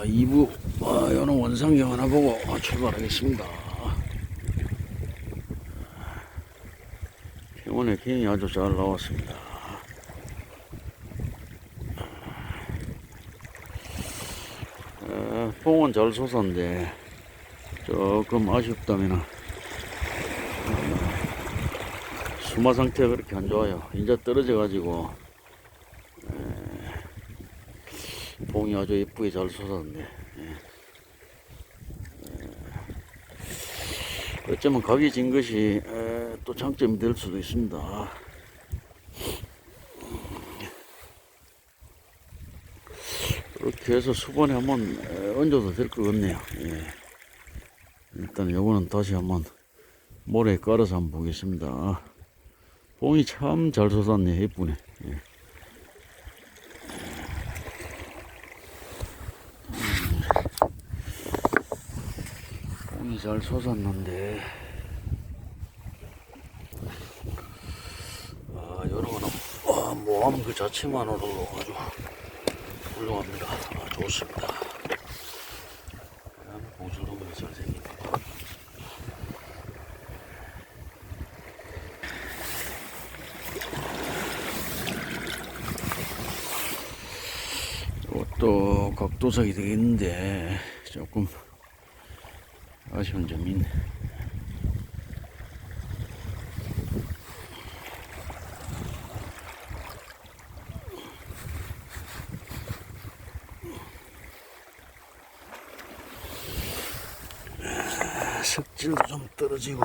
자, 2부, 아, 요는 원상경 하나 보고 출발하겠습니다. 병원의 기행이 아주 잘 나왔습니다. 어, 봉은 잘 솟았는데, 조금 아쉽다면, 어, 수마 상태가 그렇게 안 좋아요. 이제 떨어져가지고, 봉이 아주 예쁘게 잘 솟았는데 예. 예. 어쩌면 각이 진 것이 에, 또 장점이 될 수도 있습니다. 이렇게 해서 수번에 한번 에, 얹어도 될 것 같네요. 예. 일단 요거는 다시 한번 모래에 깔아서 한번 보겠습니다. 봉이 참 잘 솟았네. 예쁘네. 예. 잘 솟았는데. 아 여러 거는 아, 모함 그 자체만으로도 아주 훌륭합니다. 아, 좋습니다. 보슬로면 잘생긴 이것도 각도석이 되겠는데 조금 아쉬운 점이 있네. 아, 석질도 좀 떨어지고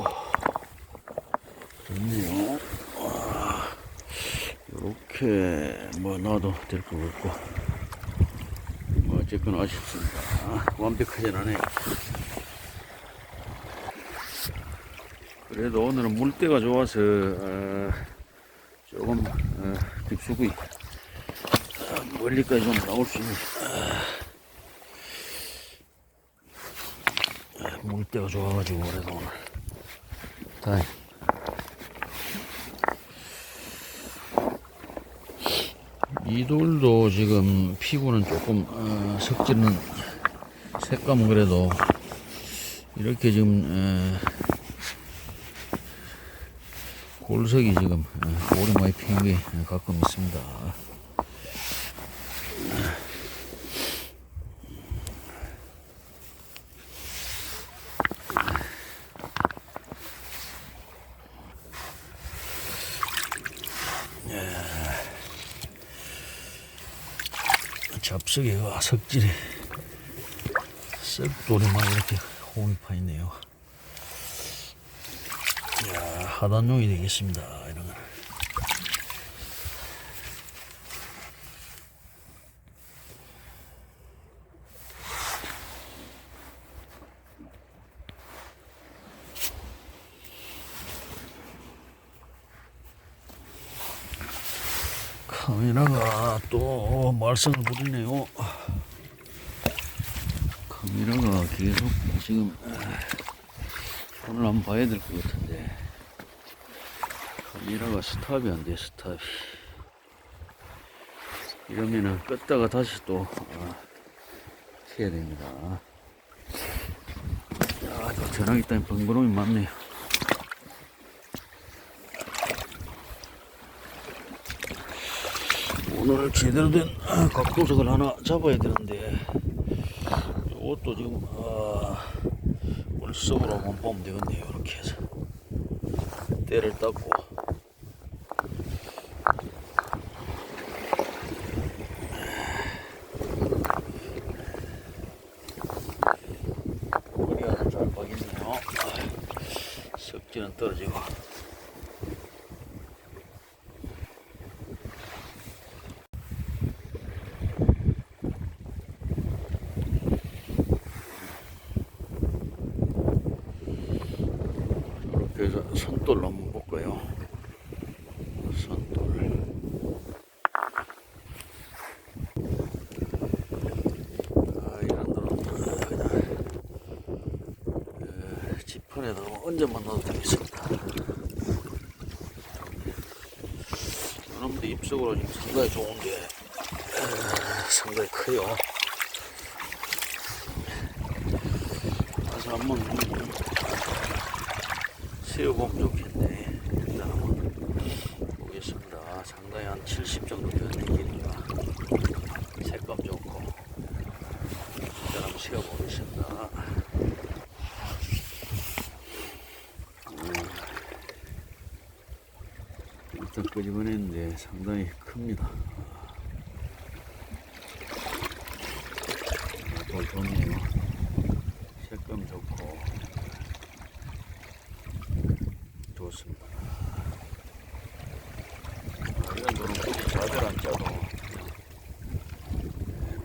좋네요. 와, 이렇게 뭐 놔도 될 것 같고 뭐 어쨌건 아쉽습니다. 아, 완벽하진 않아요. 그래도 오늘은 물때가 좋아서 어, 조금 어, 깊숙이 어, 멀리까지 좀 나올 수 있는 어, 어, 물때가 좋아가지고 그래도 오늘 다행. 이 돌도 지금 피부는 조금 어, 석질은 색감은 그래도 이렇게 지금 어, 골석이 지금 어, 오래 많이 피는 게 가끔 있습니다. 잡석이가 석질이 썩돌이 막 이렇게 홍이 파 있네요. 야, 하단용이 되겠습니다. 이런 거는. 카메라가 또 말썽을 부리네요. 카메라가 계속 지금 오늘 한번 봐야 될 것 같은데 카메라가 스탑이 안 돼 스탑이. 이러면은 껐다가 다시 또 어, 켜야 됩니다. 아주 전화기 때문에 번거로움이 많네요. 오늘 제대로 된 각도석을 하나 잡아야 되는데 이것도 지금 아, 물속으로 한번 보면 되겠네요 이렇게 해서. 때를 닦고 머리가 아주 잘 박이네요 아, 석 언제 만나도 되겠습니다. 여러분들 입속으로 지금 상당히 좋은 게 아, 상당히 커요. 다시 한번 일단 끄집어냈는데 상당히 큽니다. 돌 좋네요. 색감 좋고 좋습니다. 아, 이런 돌은 굳이 자들 안 짜도 그냥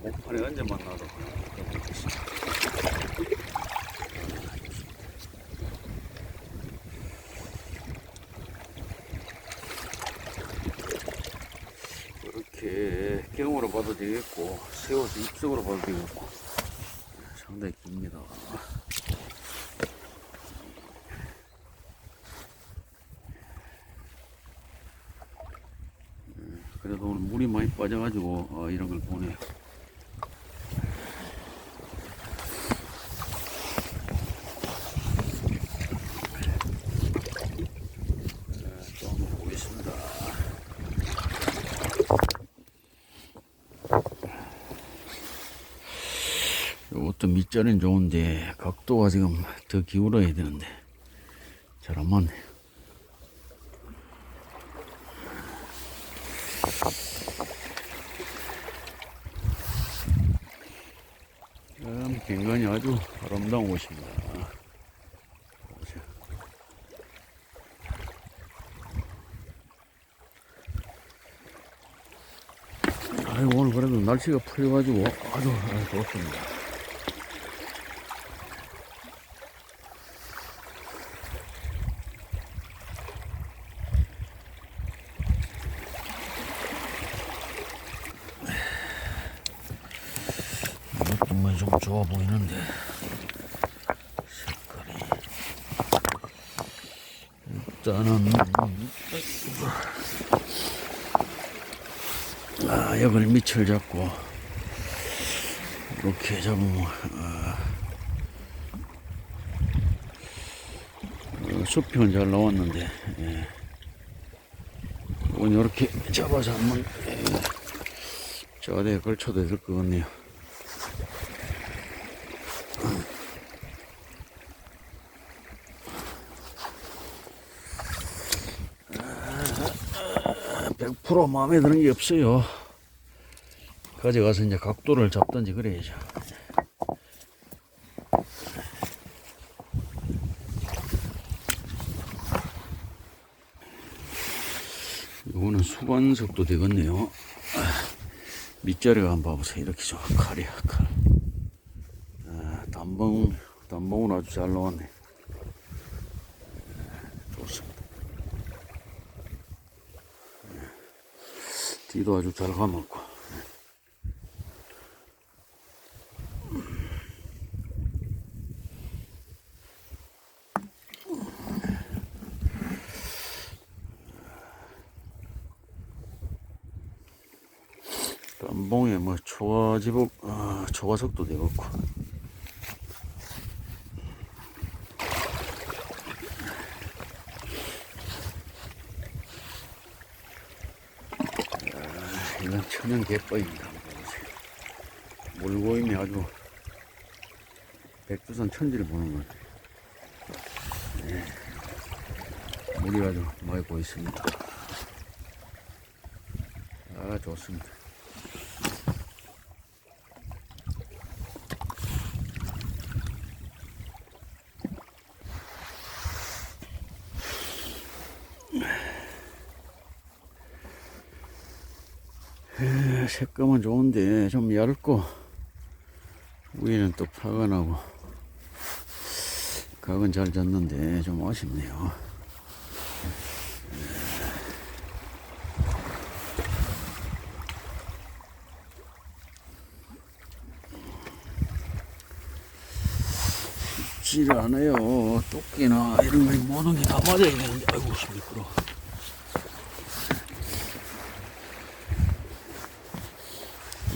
목판에 언제 만나도 그냥 괜찮습니다. 경으로 봐도 되겠고 세워서 입석으로 봐도 되겠고 상당히 깁니다. 음, 그래도 오늘 물이 많이 빠져가지고 어, 이런 걸 보네요. 네, 또 한번 보겠습니다. 이것도 밑자리는 좋은데 각도가 지금 더 기울어야 되는데 잘 안 맞네. 음, 경관이 아주 아름다운 곳입니다. 아유, 오늘 그래도 날씨가 풀려가지고 아주 좋습니다. 이것도 뭐좀 좋아 보이는데 색깔이 일단은 아 여기를 밑을 잡고 이렇게 잡으면 아, 어, 수평은 잘 나왔는데 예. 이건 이렇게 잡아서 한번 예. 저대에 걸쳐도 될 것 같네요. 아, 100% 마음에 드는 게 없어요. 가져가서 이제 각도를 잡든지 그래야죠. 이거는 수관석도 되겠네요. 아, 밑자리가 한번 봐보세요. 이렇게 좀 칼이야, 칼. 아, 단봉, 단봉은 아주 잘 나왔네. 좋습니다. 뒤도 아주 잘 감았고. 단봉에 뭐 초가지복, 아, 초가석도 되겠고. 아, 이건 천연 보세요. 물고임이 아주 백두산 천지를 보는 것 같아요. 네. 물이 아주 많이 보이습니다. 아, 좋습니다. 에, 색감은 좋은데 좀 얇고 위에는 또 파가 나고 각은 잘 졌는데 좀 아쉽네요. 쉽지를 않아요. 토끼나 이런 거 모든 게 다 맞아야 되는데 아이고 미끄러.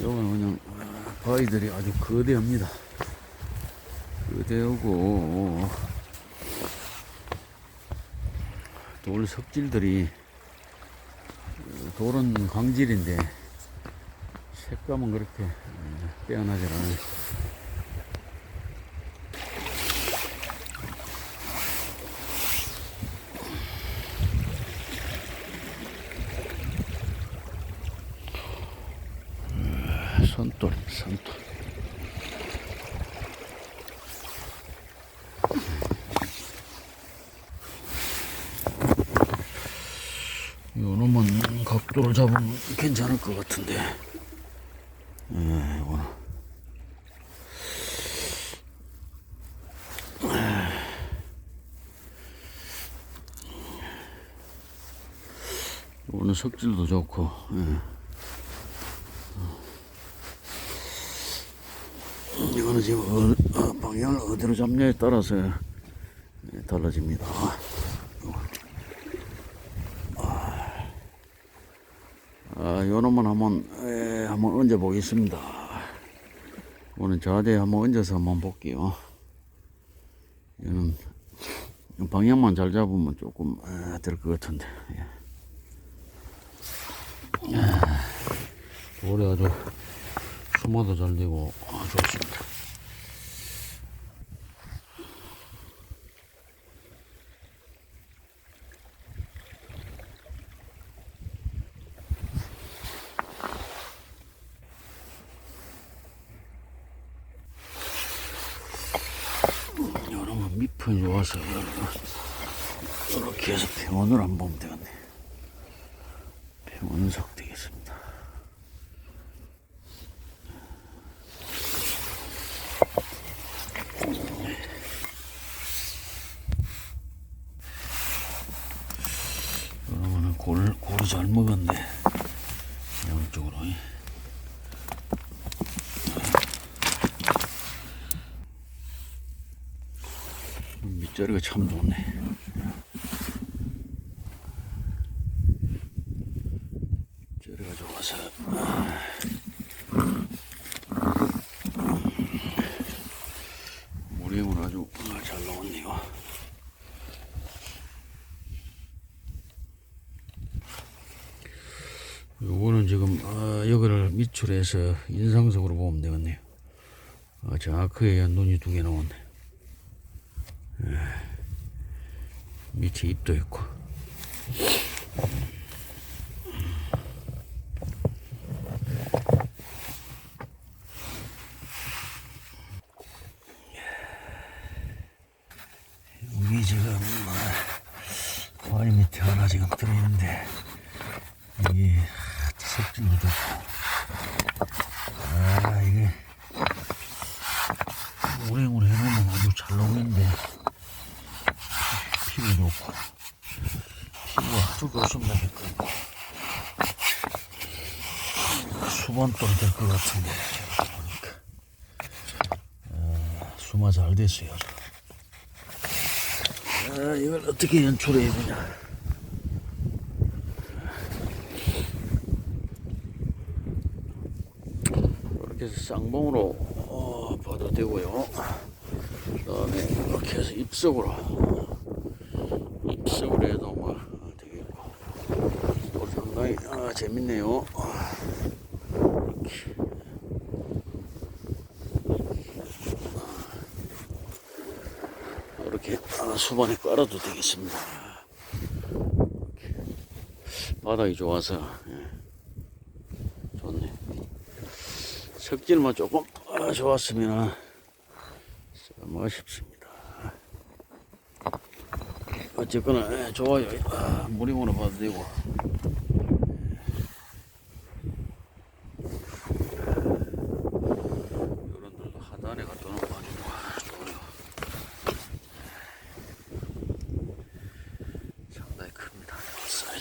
요거는 그냥 아, 바위들이 아주 거대합니다. 그대오고 돌 석질들이 어, 돌은 광질인데 색감은 그렇게 어, 빼어나질 않아요. 손돌. 요놈은 각도를 잡으면 괜찮을 것 같은데. 예, 요거는. 요거는 석질도 좋고, 예. 이거는 지금 어, 어, 방향을 어디로 잡냐에 따라서 예, 달라집니다. 아, 요놈은 한번 에, 한번 얹어 보겠습니다. 오늘 자대에 한번 얹어서 한번 볼게요. 얘는 방향만 잘 잡으면 조금 될 것 같은데. 예. 올해 아주 수마도 잘 되고 아, 좋습니다. 밑편 좋아서 이렇게 해서 병원을 안 보면 되겠네. 병원석 되겠습니다. 그러면은 골, 골이 잘 먹었네. 양쪽으로. 밑자리가 참 좋네. 밑자리가 좋아서. 모래물 아주 잘 나왔네요. 요거는 지금 아, 여기를 밑줄해서 인상적으로 보면 되겠네요. 아, 자크에 눈이 두 개 나왔네. 밑에 입도 있고. 여기 지금 뭐, 와이 밑에 하나 지금 들어있는데 이게 색질도 좋고 아 이게 오랭을 해놓으면 아주 잘 나오는데 피부 좋고 피부가 아주 좋습니다 색깔 수반돌 될것 같은데 보니까. 아, 수마 잘 됐어요. 아, 이걸 어떻게 연출해야 되냐. 이렇게 해서 쌍봉으로 어, 봐도 되고요. 그 다음에 이렇게 해서 입석으로. 입석으로 해도 뭐 되겠고. 또 상당히 아, 재밌네요. 이렇게. 아, 수반에 깔아도 되겠습니다. 바닥이 좋아서 예. 좋네. 석질만 조금 아, 좋았으면 뭐 싶습니다. 어쨌거나 예, 좋아요. 아, 무림으로 봐도 되고. 이런들도 하단에 갖다 놓고 아주 좋아요. 상당히 큽니다.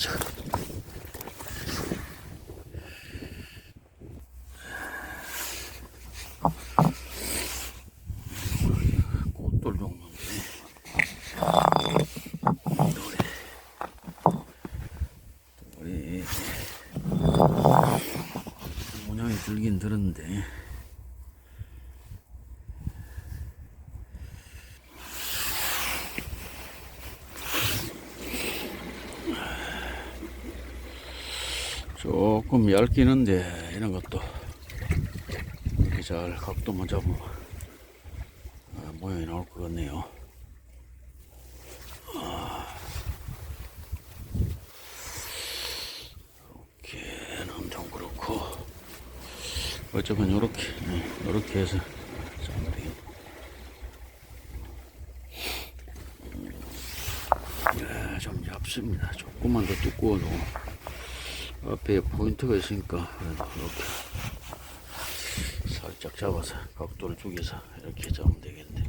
사이즈가. 꽃돌 종류인데 돌이 돌이 모양이 들긴 들었는데 잘 끼는데 이런 것도 이렇게 잘 각도만 잡으면 아, 모양이 나올 것 같네요. 이렇게는 좀 그렇고 어쩌면 요렇게 예, 요렇게 해서 되겠네. 예, 좀 얇습니다. 조금만 더 두꺼워도 앞에 포인트가 있으니까 이렇게 살짝 잡아서 각도를 죽여서 이렇게 잡으면 되겠네.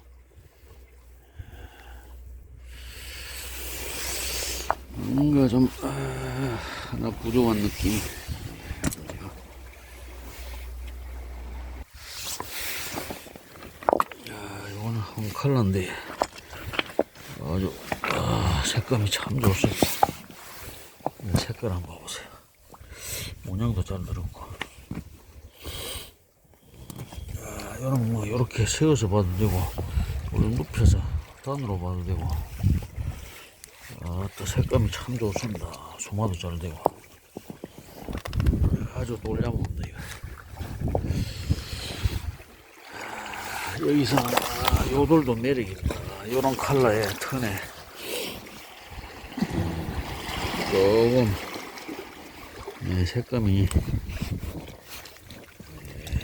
뭔가 좀 아, 하나 부족한 느낌. 야, 이거는 한 칼라인데 아주 아, 색감이 참 좋습니다. 이 색깔 한번 봐보세요. 모양도 잘 들었고. 아, 이런 뭐 이렇게 세워서 봐도 되고, 우리 눕혀서 단으로 봐도 되고. 아, 또 색감이 참 좋습니다. 소마도 잘 되고. 아주 놀려먹는다, 이거. 아, 여기서, 아, 요돌도 매력있다. 요런 컬러의 턴에. 조금, 네, 색감이, 네,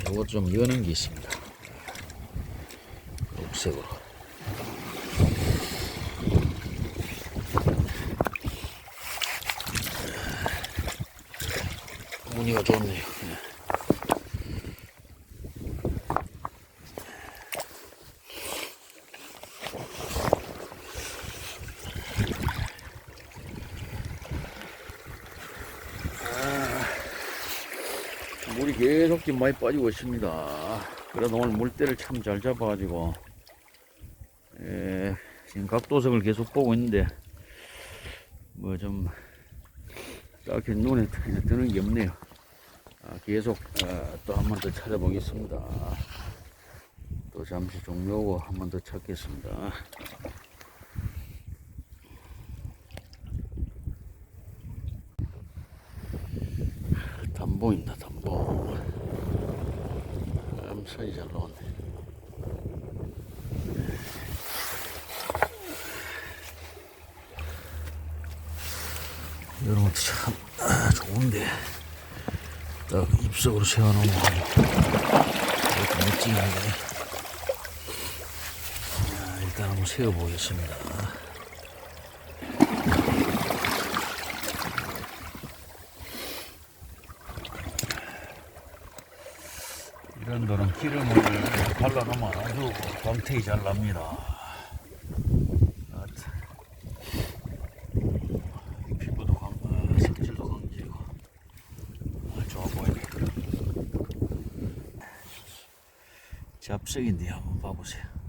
요거 좀 여는 게 있습니다. 녹색으로. 무늬가 좋네요. 예. 아, 지금 많이 빠지고 있습니다. 그래도 오늘 물때를 참 잘 잡아가지고, 예, 지금 각도석을 계속 보고 있는데, 뭐 좀, 딱히 눈에 드- 드는 게 없네요. 아, 계속 어, 또한 번 더 찾아보겠습니다. 또 잠시 종료하고 한 번 더 찾겠습니다. 담보입니다, 담보. 암살이 잘 나왔네. 이런 것도 참 아, 좋은데 딱 입속으로 세워놓으면 이렇게 멋지는데 자, 일단 한번 세워보겠습니다. 이런 데는 기름을 발라놓으면 아주 광택이 잘 납니다 하여튼 피부도 강, 아, 색질도 강해지고 아, 좋아 보이네. 잡색인데 한번 봐보세요.